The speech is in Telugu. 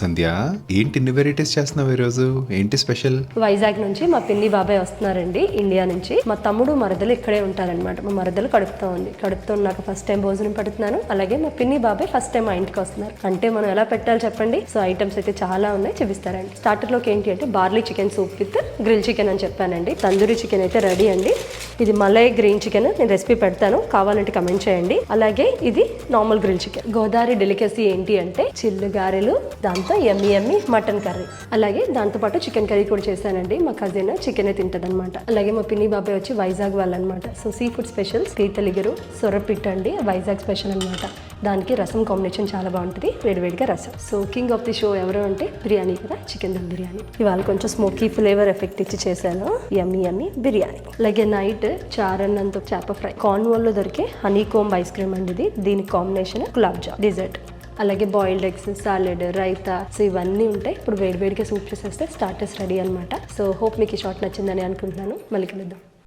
సంధ్య ఏంటి ఇన్ని వెరైటీస్ చేస్తున్నావు ఈరోజు? ఏంటి స్పెషల్? వైజాగ్ నుంచి మా పిన్ని బాబాయ్ వస్తున్నారండి ఇండియా నుంచి. మా తమ్ముడు మరదలు ఇక్కడే ఉంటారనమాట మా మరదలు కడుపుతా ఉంది. కడుపుతో నాకు ఫస్ట్ టైం భోజనం పెడుతున్నాను. అలాగే మా పిన్ని బాబాయ్ ఫస్ట్ టైం మా ఇంటికి వస్తున్నారు. అంటే మనం ఎలా పెట్టాలి చెప్పండి. సో ఐటమ్స్ అయితే చాలా ఉన్నాయి చూపిస్తారండి. స్టార్టర్లోకి ఏంటి అంటే barley chicken soup with grill chicken అని చెప్పానండి. తందూరి చికెన్ అయితే రెడీ అండి. ఇది మలై గ్రీన్ చికెన్ నేను రెసిపీ పెడతాను. కావాలంటే కమెంట్ చేయండి. అలాగే ఇది normal grill chicken Godavari delicacy ఏంటి అంటే చిల్లు గారెలు దాని దాంతో ఎమ్మి ఎమ్మి మటన్ కర్రీ అలాగే దాంతో పాటు చికెన్ కర్రీ కూడా చేశానండి. మా కజిన్ చికెన్ తింటది అనమాట అలాగే మా పిన్ని బాబాయ్ వచ్చి వైజాగ్ వాళ్ళనమాట సో సీ ఫుడ్ స్పెషల్ పీతలిగరు సొరపిట్ట అండి వైజాగ్ స్పెషల్ అనమాట దానికి రసం కాంబినేషన్ చాలా బాగుంటుంది. వేడివేడిగా రసం. So king of the show ఎవరు అంటే బిర్యానీ కదా చికెన్ దమ్ బిర్యానీ. ఇవాళ కొంచెం స్మోకీ ఫ్లేవర్ ఎఫెక్ట్ ఇచ్చి చేశాను. Yummy yummy biryani. అలాగే నైట్ చారన్నంతో చేప ఫ్రై. కార్న్వాల్లో దొరికే హనీ కోంబ్ ఐస్ క్రీమ్ అండి ఇది. దీని కాంబినేషన్ గులాబ్ జామ్. డిజర్ట్ అలాగే boiled eggs salad raita so ఇవన్నీ ఉంటాయి. ఇప్పుడు వేడివేడిగా సూప్ చేసేస్తే స్టార్టర్స్ రెడీ అనమాట సో హోప్ మీకు ఈ షార్ట్ నచ్చిందని అనుకుంటున్నాను. మళ్ళీ కలుద్దాం.